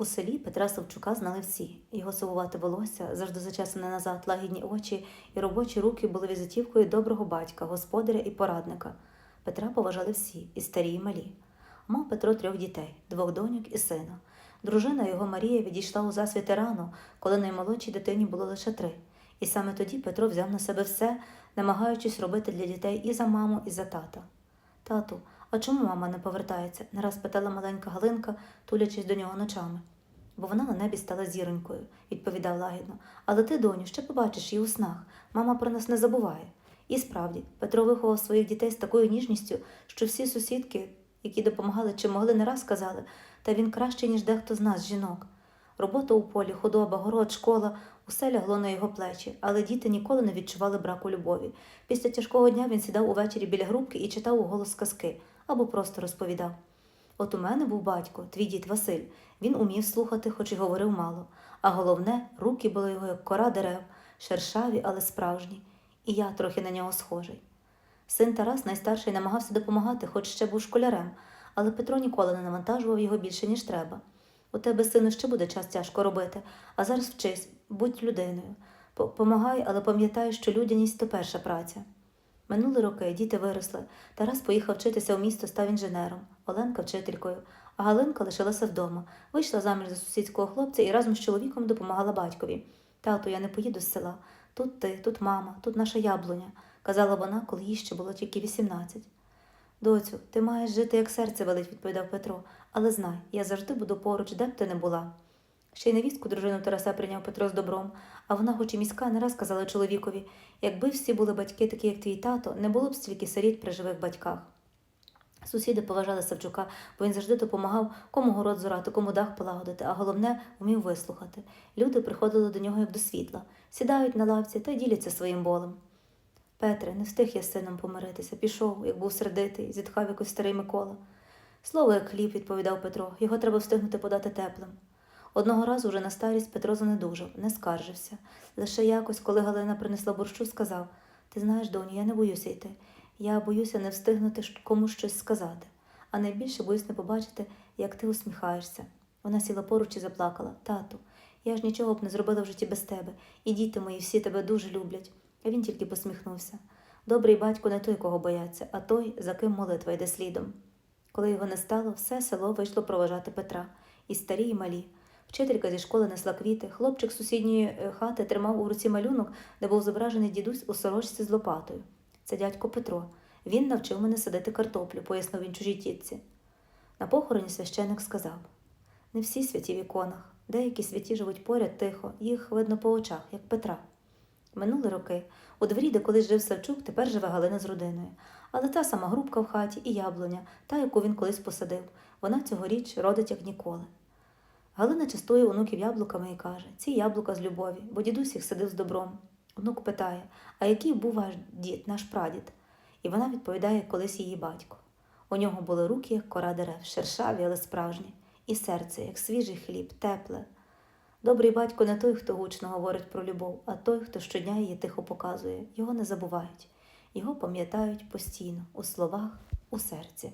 У селі Петра Савчука знали всі. Його сивувате волосся, завжди зачесане назад, лагідні очі і робочі руки були візитівкою доброго батька, господаря і порадника. Петра поважали всі, і старі, і малі. Мав Петро трьох дітей двох доньок і сина. Дружина його Марія відійшла у засвіти рано, коли наймолодшій дитині було лише три. І саме тоді Петро взяв на себе все, намагаючись робити для дітей і за маму, і за тата. Тату, а чому мама не повертається? не раз питала маленька Галинка, тулячись до нього ночами. Бо вона на небі стала зіронькою, відповідав лагідно. Але ти, доню, ще побачиш її у снах. Мама про нас не забуває. І справді, Петро виховав своїх дітей з такою ніжністю, що всі сусідки, які допомагали чи могли, не раз сказали, та він кращий, ніж дехто з нас, жінок. Робота у полі, худоба, город, школа усе лягло на його плечі, але діти ніколи не відчували браку любові. Після тяжкого дня він сідав увечері біля грубки і читав уголос казки або просто розповідав. От у мене був батько, твій дід Василь. Він умів слухати, хоч і говорив мало. А головне, руки були його, як кора дерев, шершаві, але справжні, і я трохи на нього схожий. Син Тарас, найстарший, намагався допомагати, хоч ще був школярем, але Петро ніколи не навантажував його більше, ніж треба. У тебе, сину, ще буде час тяжко робити, а зараз вчись, будь людиною. Помагай, але пам'ятай, що людяність то перша праця. Минули роки, діти виросли. Тарас поїхав вчитися у місто, став інженером, Оленка вчителькою, а Галинка лишилася вдома, вийшла заміж за сусідського хлопця і разом з чоловіком допомагала батькові. Тату, я не поїду з села. Тут ти, тут мама, тут наша яблуня, казала вона, коли їй ще було тільки 18. Доцю, ти маєш жити, як серце велить, відповідав Петро, але знай, я завжди буду поруч, де б ти не була. Ще й невістку дружину Тараса прийняв Петро з добром, а вона, хоч і міська, не раз казала чоловікові якби всі були батьки такі, як твій тато, не було б стільки сиріт при живих батьках. Сусіди поважали Савчука, бо він завжди допомагав кому город зорати, кому дах полагодити, а головне вмів вислухати. Люди приходили до нього як до світла, сідають на лавці та діляться своїм болем. Петре, не встиг я з сином помиритися, пішов, як був сердитий, зітхав якось старий Микола. Слово як хліб, відповідав Петро, його треба встигнути подати теплим. Одного разу вже на старість Петро занедужав, не скаржився. Лише якось, коли Галина принесла борщу, сказав Ти знаєш, доню, я не боюся йти. Я боюся не встигнути комусь щось сказати, а найбільше боюсь не побачити, як ти усміхаєшся. Вона сіла поруч і заплакала. Тату, я ж нічого б не зробила в житті без тебе, і діти мої всі тебе дуже люблять. А він тільки посміхнувся. Добрий батько не той, кого бояться, а той, за ким молитва йде слідом. Коли його не стало, все село вийшло проважати Петра, і старі, і малі. Вчителька зі школи несла квіти, хлопчик з сусідньої е, хати тримав у руці малюнок, де був зображений дідусь у сорочці з лопатою. Це дядько Петро. Він навчив мене садити картоплю, пояснив він чужій тітці. На похороні священик сказав не всі святі в іконах, деякі святі живуть поряд тихо, їх видно по очах, як Петра. Минули роки. У дворі, де колись жив Савчук, тепер живе Галина з родиною. Але та сама грубка в хаті і яблуня, та, яку він колись посадив, вона цьогоріч родить як ніколи. Галина частує онуків яблуками і каже: ці яблука з любові, бо дідусь їх садив з добром. Онук питає: А який був ваш дід, наш прадід? І вона відповідає, колись її батько. У нього були руки, як кора дерев, шершаві, але справжні, і серце, як свіжий хліб, тепле. Добрий батько не той, хто гучно говорить про любов, а той, хто щодня її тихо показує. Його не забувають, його пам'ятають постійно у словах, у серці.